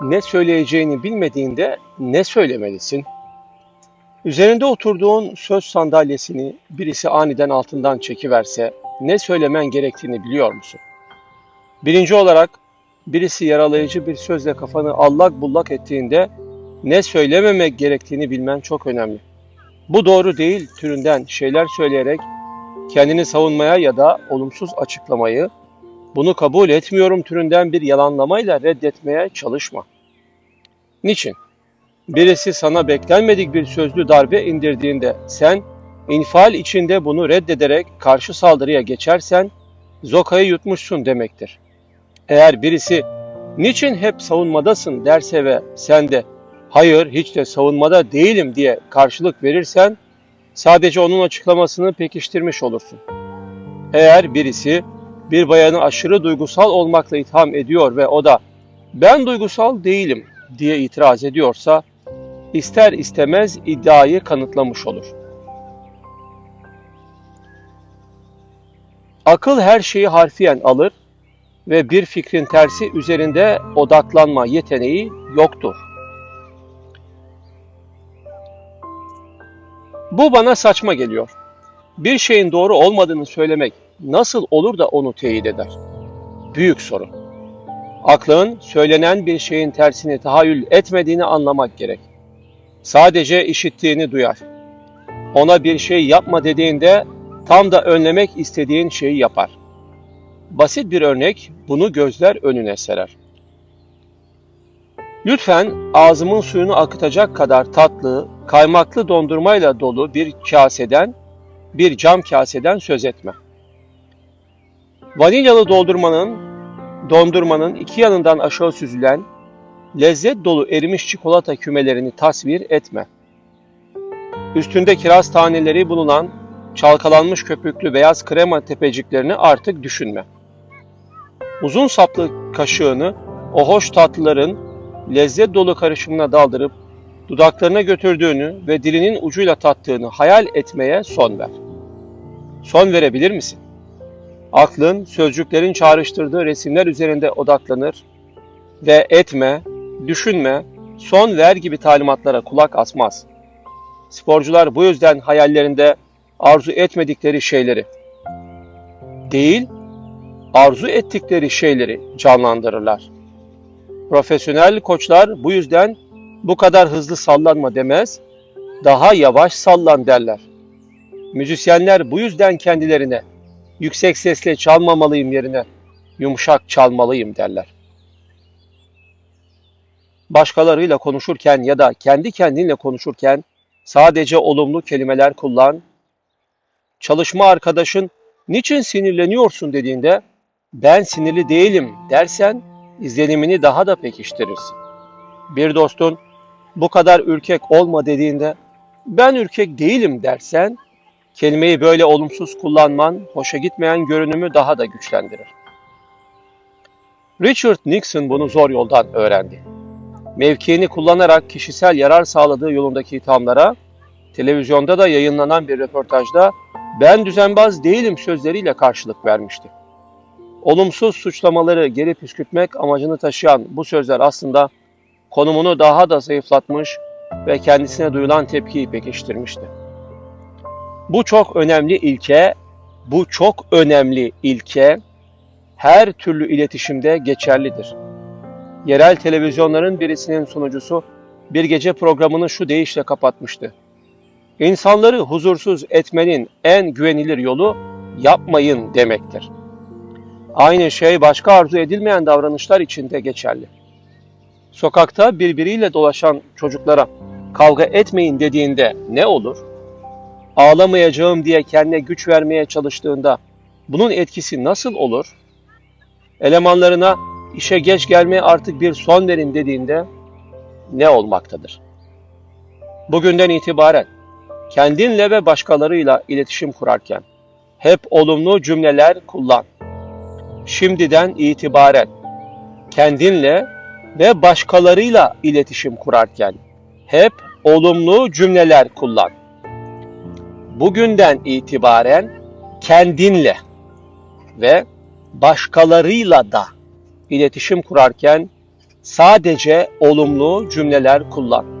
ne söyleyeceğini bilmediğinde ne söylemelisin? Üzerinde oturduğun söz sandalyesini birisi aniden altından çekiverse ne söylemen gerektiğini biliyor musun? Birinci olarak birisi yaralayıcı bir sözle kafanı allak bullak ettiğinde ne söylememek gerektiğini bilmen çok önemli. Bu doğru değil türünden şeyler söyleyerek kendini savunmaya ya da olumsuz açıklamayı, bunu kabul etmiyorum türünden bir yalanlamayla reddetmeye çalışma. Niçin? Birisi sana beklenmedik bir sözlü darbe indirdiğinde sen infial içinde bunu reddederek karşı saldırıya geçersen zokayı yutmuşsun demektir. Eğer birisi niçin hep savunmadasın derse ve sen de hayır hiç de savunmada değilim diye karşılık verirsen sadece onun açıklamasını pekiştirmiş olursun. Eğer birisi bir bayanı aşırı duygusal olmakla itham ediyor ve o da ben duygusal değilim diye itiraz ediyorsa ister istemez iddiayı kanıtlamış olur. Akıl her şeyi harfiyen alır ve bir fikrin tersi üzerinde odaklanma yeteneği yoktur. Bu bana saçma geliyor. Bir şeyin doğru olmadığını söylemek nasıl olur da onu teyit eder? Büyük soru. Aklın söylenen bir şeyin tersini tahayyül etmediğini anlamak gerek. Sadece işittiğini duyar. Ona bir şey yapma dediğinde tam da önlemek istediğin şeyi yapar. Basit bir örnek bunu gözler önüne serer. Lütfen ağzımın suyunu akıtacak kadar tatlı, kaymaklı dondurmayla dolu bir kaseden, bir cam kaseden söz etme. Vanilyalı doldurmanın, dondurmanın iki yanından aşağı süzülen, lezzet dolu erimiş çikolata kümelerini tasvir etme. Üstünde kiraz taneleri bulunan çalkalanmış köpüklü beyaz krema tepeciklerini artık düşünme. Uzun saplı kaşığını o hoş tatlıların lezzet dolu karışımına daldırıp dudaklarına götürdüğünü ve dilinin ucuyla tattığını hayal etmeye son ver. Son verebilir misin? Aklın sözcüklerin çağrıştırdığı resimler üzerinde odaklanır ve etme, düşünme, son ver gibi talimatlara kulak asmaz. Sporcular bu yüzden hayallerinde arzu etmedikleri şeyleri değil, arzu ettikleri şeyleri canlandırırlar. Profesyonel koçlar bu yüzden bu kadar hızlı sallanma demez, daha yavaş sallan derler. Müzisyenler bu yüzden kendilerine yüksek sesle çalmamalıyım yerine yumuşak çalmalıyım derler. Başkalarıyla konuşurken ya da kendi kendinle konuşurken sadece olumlu kelimeler kullan. Çalışma arkadaşın niçin sinirleniyorsun dediğinde ben sinirli değilim dersen izlenimini daha da pekiştirirsin. Bir dostun bu kadar ürkek olma dediğinde ben ürkek değilim dersen kelimeyi böyle olumsuz kullanman hoşa gitmeyen görünümü daha da güçlendirir. Richard Nixon bunu zor yoldan öğrendi. Mevkiini kullanarak kişisel yarar sağladığı yolundaki ithamlara televizyonda da yayınlanan bir röportajda ben düzenbaz değilim sözleriyle karşılık vermişti. Olumsuz suçlamaları geri püskürtmek amacını taşıyan bu sözler aslında konumunu daha da zayıflatmış ve kendisine duyulan tepkiyi pekiştirmişti. Bu çok önemli ilke, bu çok önemli ilke her türlü iletişimde geçerlidir. Yerel televizyonların birisinin sunucusu bir gece programını şu deyişle kapatmıştı. İnsanları huzursuz etmenin en güvenilir yolu yapmayın demektir. Aynı şey başka arzu edilmeyen davranışlar için de geçerli. Sokakta birbiriyle dolaşan çocuklara kavga etmeyin dediğinde ne olur? Ağlamayacağım diye kendine güç vermeye çalıştığında bunun etkisi nasıl olur? Elemanlarına işe geç gelmeye artık bir son verin dediğinde ne olmaktadır? Bugünden itibaren kendinle ve başkalarıyla iletişim kurarken hep olumlu cümleler kullan. Şimdiden itibaren kendinle ve başkalarıyla iletişim kurarken hep olumlu cümleler kullan. Bugünden itibaren kendinle ve başkalarıyla da iletişim kurarken Sadece olumlu cümleler kullan.